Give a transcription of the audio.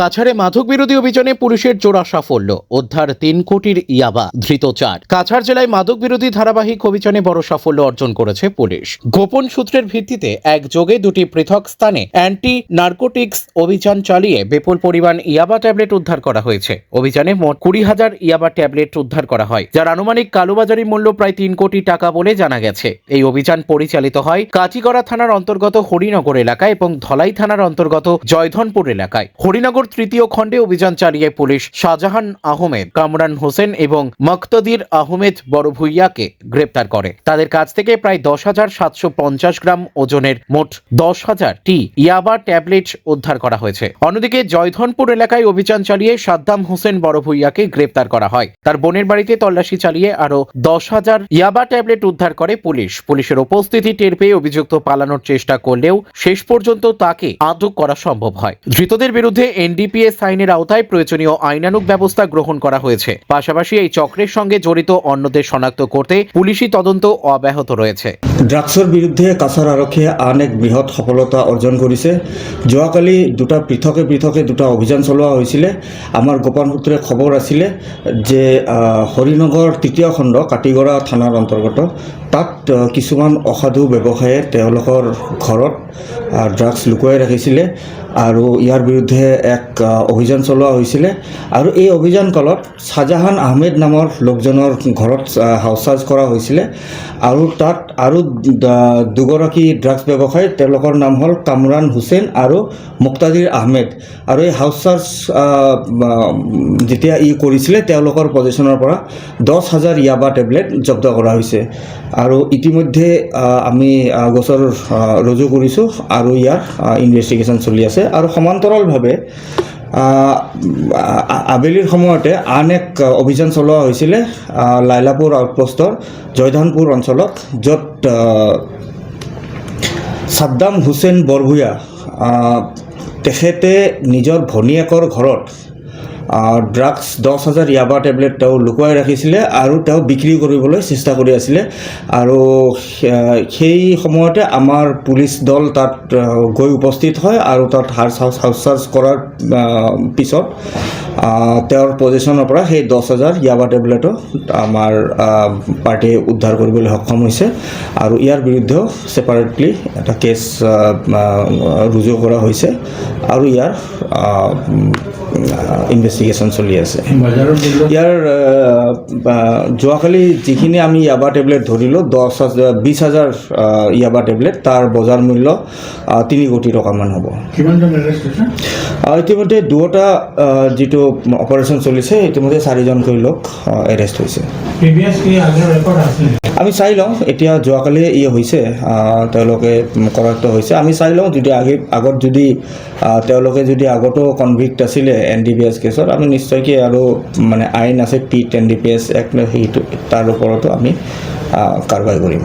কাছাড়ে মাদক বিরোধী অভিযানে পুলিশের জোড়া সাফল্য। উদ্ধার তিন কোটির ইয়াবা, ধৃত চার। কাছাড় জেলায় মাদক বিরোধী ধারাবাহিক অভিযানে বড় সাফল্য অর্জন করেছে পুলিশ। গোপন সূত্রের ভিত্তিতে এক যোগে দুটি পৃথক স্থানে অ্যান্টি নার্কোটিক্স অভিযান চালিয়ে বিপুল পরিমাণ ইয়াবা ট্যাবলেট উদ্ধার করা হয়েছে। অভিযানে মোট কুড়ি হাজার ইয়াবা ট্যাবলেট উদ্ধার করা হয়, যার আনুমানিক কালোবাজারি মূল্য প্রায় তিন কোটি টাকা বলে জানা গেছে। এই অভিযান পরিচালিত হয় কাটিগড়া থানার অন্তর্গত হরিনগর এলাকায় এবং ধলাই থানার অন্তর্গত জয়ধনপুর এলাকায়। হরিনগর তৃতীয় খণ্ডে অভিযান চালিয়ে পুলিশ শাহজাহান আহমেদ, কামরান হোসেন এবং মক্তদির আহমেদ বড় ভুইয়াকে গ্রেপ্তার করে। তাদের কাছ থেকে প্রায় দশ হাজার সাতশো পঞ্চাশ গ্রাম ওজনের মোট দশ হাজার টি ইয়াবা ট্যাবলেট উদ্ধার করা হয়েছে। অন্যদিকে জয়ধনপুর এলাকায় অভিযান চালিয়ে সাদ্দাম হোসেন বড় ভুইয়াকে গ্রেপ্তার করা হয়। তার বোনের বাড়িতে তল্লাশি চালিয়ে আরও দশ হাজার ইয়াবা ট্যাবলেট উদ্ধার করে পুলিশ। পুলিশের উপস্থিতি টের পেয়ে অভিযুক্ত পালানোর চেষ্টা করলেও শেষ পর্যন্ত তাকে আটক করা সম্ভব হয়। ধৃতদের বিরুদ্ধে এনডিপিএস আইনের আওতায় প্রয়োজনীয় আইনানুক ব্যবস্থা গ্রহণ করা হয়েছে। পাশাপাশি এই চক্রের সঙ্গে জড়িত অন্যদের শনাক্ত করতে পুলিশি তদন্ত অব্যাহত রয়েছে। ড্ৰাগছৰ বিৰুদ্ধে কাছাৰ আৰক্ষীয়ে আন এক বৃহৎ সফলতা অৰ্জন কৰিছে যোৱাকালি দুটা পৃথকে পৃথকে দুটা অভিযান চলোৱা হৈছিলে। আমাৰ গোপন সূত্ৰে খবৰ আছিলে যে হৰিনগৰ তৃতীয় খণ্ড, কাটিগড়া থানাৰ অন্তৰ্গত। তাত কিছুমান অসাধু ব্যৱসায়ে তেওঁলোকৰ ঘৰত ড্ৰাগছ লুকুৱাই ৰাখিছিলে। আৰু ইয়াৰ বিৰুদ্ধে এক অভিযান চলোৱা হৈছিলে। আৰু এই অভিযান কালত শ্বাহজাহান আহমেদ নামৰ লোকজনৰ ঘৰত হাউচ চাৰ্জ কৰা হৈছিলে। আৰু তাত আৰু দুগৰাকী ড্ৰাগছ ব্যৱসায়ী, তেওঁলোকৰ নাম হ'ল কামৰান হুছেইন আৰু মুক্তাদিৰ আহমেদ। আৰু এই হাউচ চাৰ্জ যেতিয়া ই কৰিছিলে, তেওঁলোকৰ পজিশ্যনৰ পৰা দহ হাজাৰ ইয়াবা টেবলেট জব্দ কৰা হৈছে। আৰু ইতিমধ্যে আমি গোচৰ ৰুজু কৰিছোঁ আৰু ইয়াৰ ইনভেষ্টিগেশ্যন চলি আছে। আৰু সমান্তৰালভাৱে আবেলিৰ সময়তে আন এক অভিযান চলোৱা হৈছিলে লাইলাপুৰ আউটপোষ্টৰ জয়ধানপুৰ অঞ্চলত, য'ত ছাদ্দাম হুছেইন বৰভূঞা তেখেতে নিজৰ ভনীয়েকৰ ঘৰত ড্ৰাগছ দহ হাজাৰ ইয়াবা টেবলেট তেওঁ লুকুৱাই ৰাখিছিলে আৰু তেওঁ বিক্ৰী কৰিবলৈ চেষ্টা কৰি আছিলে। আৰু সেই সময়তে আমাৰ পুলিচ দল তাত গৈ উপস্থিত হয় আৰু তাত হাউচ হাউচ হাউচ চাৰ্চ কৰাৰ পিছত তেওঁৰ পজিশ্যনৰ পৰা সেই দহ হাজাৰ ইয়াবা টেবলেটো আমাৰ পাৰ্টীয়ে উদ্ধাৰ কৰিবলৈ সক্ষম হৈছে। আৰু ইয়াৰ বিৰুদ্ধেও ছেপাৰেটলি এটা কেছ ৰুজু কৰা হৈছে। আৰু ইয়াৰ ইনভেষ্টিগেশ্যন চলি আছে। ইয়াৰ যোৱাকালি যিখিনি আমি ইয়াবা টেবলেট ধৰিলোঁ দহ হাজাৰ বিছ হাজাৰ ইয়াবা টেবলেট তাৰ বজাৰ মূল্য তিনি কোটি টকামান হ'ব। ইতিমধ্যে দুয়োটা যিটো অপাৰেশ্যন চলিছে ইতিমধ্যে চাৰিজনকৈ লোক এৰেষ্ট হৈছে। আমি চাই লওঁ এতিয়া যোৱাকালি ই হৈছে তেওঁলোকে কৰায়ত্ব হৈছে। আমি চাই লওঁ যদি আগে আগত যদি তেওঁলোকে যদি আগতো কনভিক্ট আছিলে এন ডি পি এছ কেছত আমি নিশ্চয়কৈ আৰু মানে আইন আছে PIT N D P S act সেইটো তাৰ ওপৰতো আমি কাৰ্বাই কৰিম।